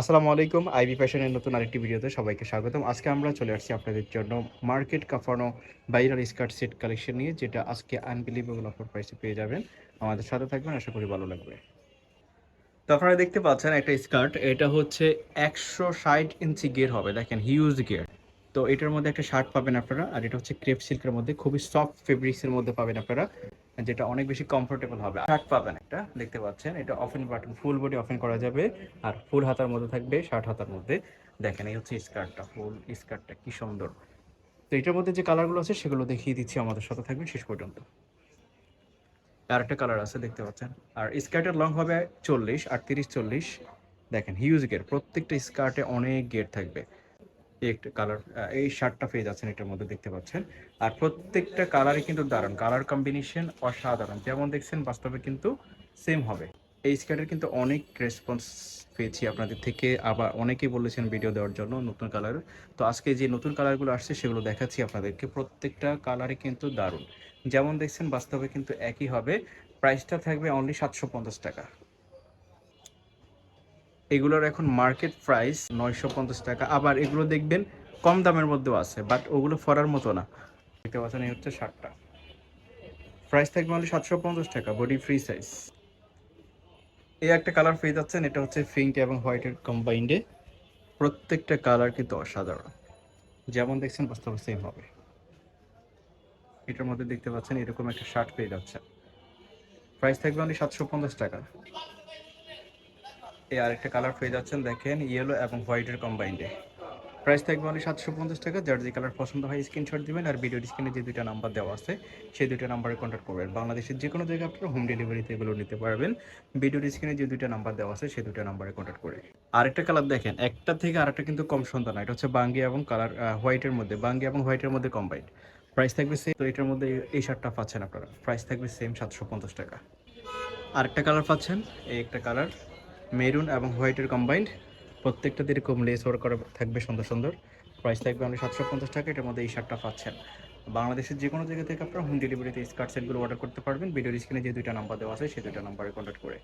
আসসালামু আলাইকুম, আইবি ফ্যাশনের নতুন আরেকটি ভিডিওতে সবাইকে স্বাগতম। আজকে আমরা চলে আসছি আপনাদের জন্য মার্কেট কাফানো বাইরাল স্কার্ট সেট কালেকশন নিয়ে, যেটা আজকে আনবিলিভেবল অফার প্রাইসে পেয়ে যাবেন। আমাদের সাথে থাকবেন, আশা করি ভালো লাগবে। তো আপনারা দেখতে পাচ্ছেন একটা স্কার্ট, এটা হচ্ছে একশো ষাট ইঞ্চি গিয়ার হবে, দেখেন হিউজ গিয়ার তো এটার মধ্যে একটা শার্ট পাবেন আপনারা, আর এটা হচ্ছে ক্রেপ সিল্কের মধ্যে, খুবই সফট ফেব্রিক্সের মধ্যে পাবেন আপনারা, যেটা অনেক বেশি কমফোর্টেবল হবে। শার্ট পাবেন একটা, দেখতে পাচ্ছেন, এটা open button full body open করা যাবে, আর ফুল হাতার মধ্যে থাকবে শার্ট হাতার মধ্যে। দেখেন, এই হচ্ছে স্কার্টটা ফুল স্কার্টটা কি সুন্দর। তো এটার মধ্যে যে কালারগুলো আছে, সেগুলো দেখিয়ে দিচ্ছি, আমাদের সাথে থাকবে শেষ পর্যন্ত। আর একটা কালার আছে, দেখতে পাচ্ছেন। আর স্কার্টের লং হবে চল্লিশ, আটত্রিশ, চল্লিশ। দেখেন হিউজ গেট প্রত্যেকটা স্কার্টে অনেক গেট থাকবে। একটা কালার এই শার্টটা পেয়ে যাচ্ছেন এটার মধ্যে দেখতে পাচ্ছেন। আর প্রত্যেকটা কালারই কিন্তু দারুণ। কালার কম্বিনেশন অসাধারণ। যেমন দেখছেন, বাস্তবে কিন্তু সেম হবে। এই স্কার্টের কিন্তু অনেক রেসপন্স পেয়েছি আপনাদের থেকে। আবার অনেকেই বলেছেন ভিডিও দেওয়ার জন্য নতুন কালার তো আজকে যে নতুন কালারগুলো আসছে, সেগুলো দেখাচ্ছি আপনাদেরকে। প্রত্যেকটা কালারই কিন্তু দারুণ। যেমন দেখছেন, বাস্তবে কিন্তু একই হবে। প্রাইসটা থাকবে অনলি সাতশো পঞ্চাশ টাকা। এগুলোর এখন মার্কেট প্রাইস নয়শো পঞ্চাশ টাকা। আবার এগুলো দেখবেন কম দামের মধ্যেও আছে বাট ওগুলো ফরার মতো না। দেখতে পাচ্ছেন, এই হচ্ছে শার্টটা। প্রাইস থাকবে অনলি সাতশো পঞ্চাশ টাকা বডি ফ্রি সাইজ এই একটা কালার পেয়ে যাচ্ছেন, এটা হচ্ছে পিঙ্ক এবং হোয়াইটের কম্বাইন্ডে প্রত্যেকটা কালার কিন্তু অসাধারণ। যেমন দেখছেন, বাস্তবে সেম হবে। এটার মধ্যে দেখতে পাচ্ছেন, এরকম একটা শার্ট পেয়ে যাচ্ছে প্রাইস থাকবে অনলি সাতশো পঞ্চাশ টাকা। এই আরেকটা কালার পেয়ে যাচ্ছেন, দেখেন ইয়েলো এবং হোয়াইটের কম্বাইন্ডে প্রাইস থাকবে অনলি সাতশো পঞ্চাশ টাকা, যার যে কালার পছন্দ হয় স্ক্রিনশট দিবেন, আর ভিডিও স্ক্রিনে যে দুইটা নাম্বার দেওয়া আছে, সেই দুইটা নাম্বারে কন্ট্যাক্ট করবেন। বাংলাদেশের যে কোনো জায়গায় আপনারা হোম ডেলিভারিতে এগুলো নিতে পারবেন। ভিডিওর স্ক্রিনে যে দুইটা নাম্বার দেওয়া আছে, সেই দুইটা নাম্বারে কন্ট্যাক্ট করে। আরেকটা কালার দেখেন, একটা থেকে আরেকটা কিন্তু কম সুন্দর না, এটা হচ্ছে বাঙ্গি এবং কালার হোয়াইটের মধ্যে, বাঙ্গি এবং হোয়াইটের মধ্যে কম্বাইন্ড প্রাইস থাকবে সেম তো এটার মধ্যে এই শার্টটা পাচ্ছেন আপনারা। প্রাইস থাকবে সেম সাতশো পঞ্চাশ টাকা। আরেকটা কালার পাচ্ছেন, এই একটা কালার মেরুন এবং হোয়াইটের কম্বাইন্ড প্রত্যেকটাতে এরকম লেস ওয়ার্ক করা থাকবে সুন্দর সুন্দর। প্রাইস থাকবে আপনি সাতশো পঞ্চাশ টাকা, এটার মধ্যে এই শার্টটা পাচ্ছেন। বাংলাদেশের যে কোনো জায়গা থেকে আপনারা হোম ডেলিভারিতে স্কার্ট সেটগুলো অর্ডার করতে পারবেন। ভিডিওর স্ক্রিনে যে দুইটা নাম্বার দেওয়া আছে সেই দুইটা নাম্বারে কন্ট্যাক্ট করে।